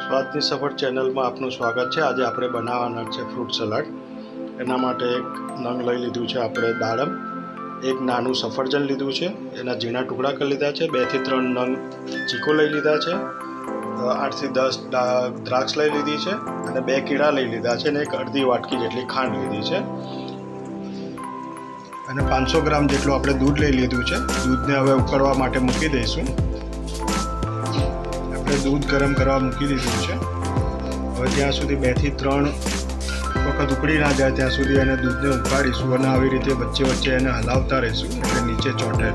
સ્વાદની સફર ચેનલમાં આપનું સ્વાગત છે. આજે આપણે બનાવવાના છે ફ્રૂટ સલાડ. એના માટે એક નંગ લઈ લીધું છે આપણે દાડમ. એક નાનું સફરજન લીધું છે. એના ઝીણા ટુકડા કરી લીધા છે. બેથી ત્રણ નંગ ચીકો લઈ લીધા છે. આઠથી દસ દ્રાક્ષ લઈ લીધી છે અને બે કીડા લઈ લીધા છે અને એક અડધી વાટકી જેટલી ખાંડ લીધી છે. અને પાંચસો ગ્રામ જેટલું આપણે દૂધ લઈ લીધું છે. દૂધને હવે ઉકળવા માટે મૂકી દઈશું. આપણે દૂધ ગરમ કરવા મૂકી દીધું છે. હવે ત્યાં સુધી બેથી ત્રણ વખત ઉકળી ના જાય ત્યાં સુધી એને દૂધને ઉકાળીશું અને આવી રીતે વચ્ચે વચ્ચે એને હલાવતા રહીશું એટલે નીચે ચોંટે.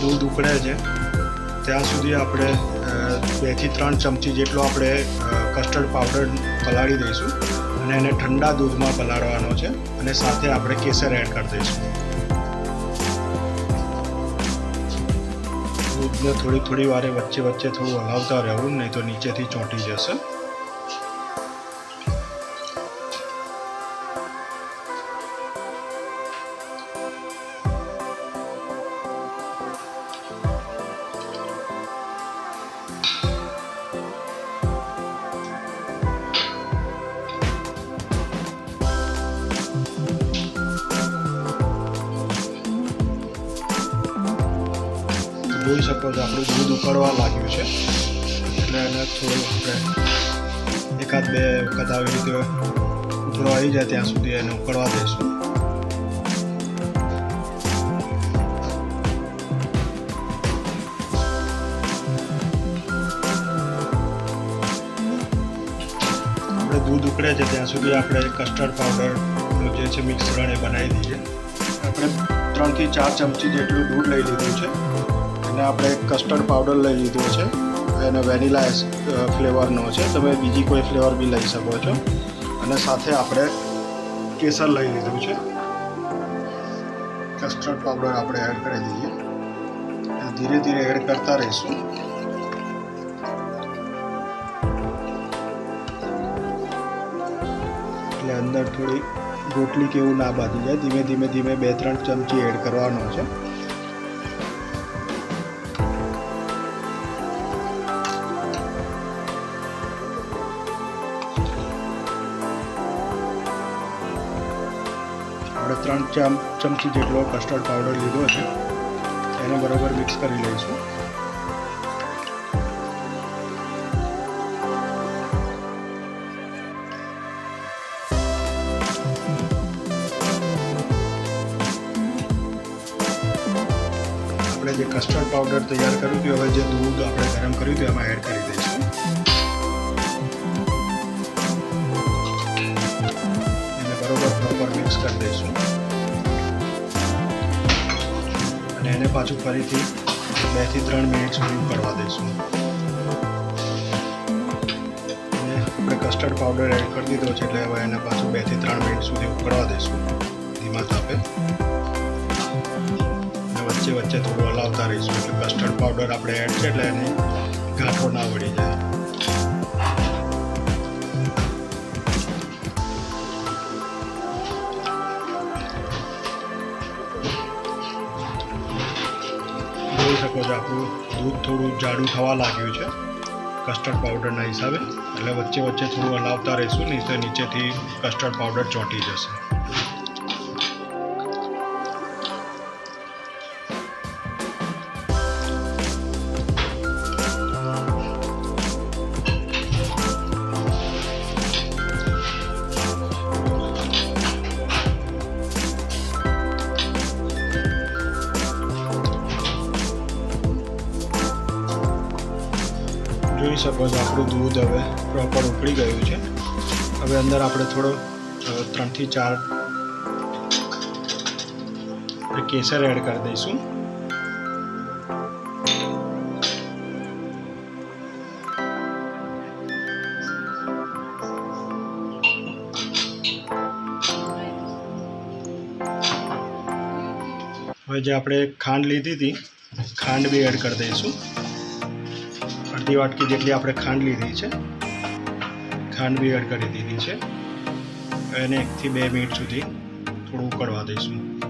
દૂધ ઉકળે છે. ત્યાં સુધી આપણે બેથી ત્રણ ચમચી જેટલો આપણે કસ્ટર્ડ પાવડર પલાળી દઈશું. અને એને ઠંડા દૂધમાં પલાળવાનો છે અને સાથે આપણે કેસર એડ કરી દઈશું. દૂધને થોડી થોડી વારે વચ્ચે વચ્ચે થોડું હલાવતા રહેવું, નહીં તો નીચેથી ચોંટી જશે. જોઈ શકો છો, આપણું દૂધ ઉકળવા લાગ્યું છે. એટલે એને થોડું આપણે એકાદ બે વખત આવી રીતે ઉકળો આવી જાય ત્યાં સુધી એને ઉકળવા દઈશું આપણે દૂધ ઉકળે છે ત્યાં સુધી આપણે કસ્ટર્ડ પાવડરનું જે છે મિશ્રણ એ બનાવી દઈએ. આપણે ત્રણથી ચાર ચમચી જેટલું દૂધ લઈ લીધું છે. અને આપણે કસ્ટર્ડ પાવડર લઈ લીધો છે અને વેનીલા ફ્લેવરનો છે. તમે બીજી કોઈ ફ્લેવર બી લઈ શકો છો. અને સાથે આપણે કેસર લઈ લીધું છે. કસ્ટર્ડ પાવડર આપણે એડ કરી દઈએ. ધીરે ધીરે એડ કરતા રહીશું. એટલે અંદર થોડી રોટલી કેવું ના બાંધી જાય. ધીમે ધીમે ધીમે બે ત્રણ ચમચી એડ કરવાનો છે. ત્રણ ચમ, ચમચી જેટલો કસ્ટર્ડ પાવડર લીધો છે. એને બરાબર મિક્સ કરી લઈશું. આપણે જે કસ્ટર્ડ પાવડર તૈયાર કર્યું હતું, હવે જે દૂધ આપણે ગરમ કર્યું હતું, એમાં એડ કરી દઈશું. પાછું ફરીથી બેથી ત્રણ મિનિટ સુધી ઉકળવા દઈશું. અને આપણે કસ્ટર્ડ પાવડર એડ કરી દીધો છે એટલે હવે એને પાછું બેથી ત્રણ મિનિટ સુધી ઉકળવા દઈશું. ધીમા તાપે. અને વચ્ચે વચ્ચે થોડું હલાવતા રહીશું. એટલે કસ્ટર્ડ પાવડર આપણે એડ છે એટલે એને ગાંઠો ના વળી જાય. જોઈ શકો છો, આપણું દૂધ થોડું જાડું થવા લાગ્યું છે કસ્ટર્ડ પાવડરના હિસાબે. એટલે વચ્ચે વચ્ચે થોડું હલાવતા રહીશું, નહીં તો નીચેથી કસ્ટર્ડ પાવડર ચોંટી જશે. જોઈ શકો છો, આપણું દૂધ હવે પ્રોપર ઉકળી ગયું છે. હવે અંદર આપણે થોડો ત્રણથી ચાર કેસર એડ કરી દઈશું. હવે જે આપણે ખાંડ લીધી હતી, ખાંડ બી એડ કરી દઈશું. અડધી વાટકી જેટલી આપણે ખાંડ લીધી છે. ખાંડ બી એડ કરી દીધી છે. એને એકથી બે મિનિટ સુધી થોડું ઉકળવા દઈશું.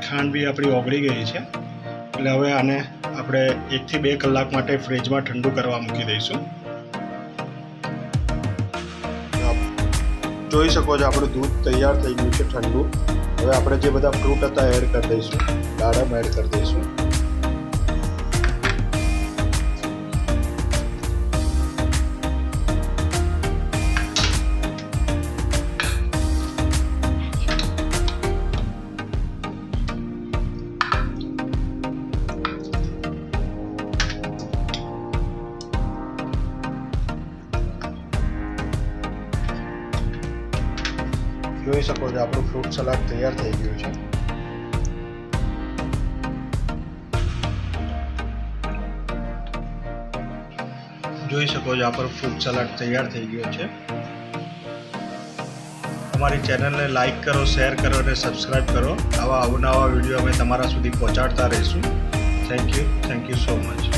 ખાંડ બી આપણી ઓગળી ગઈ છે. એટલે હવે આને આપણે એકથી બે કલાક માટે ફ્રીજમાં ઠંડુ કરવા મૂકી દઈશું. જોઈ શકો છો, આપણું દૂધ તૈયાર થઈ ગયું છે ઠંડુ. હવે આપણે જે બધા ફ્રૂટ હતા એડ કરી દઈશું. દાડમ એડ કરી દઈશું. જોઈ શકો છો, આપણું ફ્રૂટ સલાડ તૈયાર થઈ ગયું છે. જોઈ શકો છો, આપણું ફ્રૂટ સલાડ તૈયાર થઈ ગયો છે. અમારી ચેનલને લાઈક કરો શેર કરો અને સબસ્ક્રાઈબ કરો. આવા અવનવા વીડિયો અમે તમારા સુધી પહોંચાડતા રહીશું. Thank you thank you so much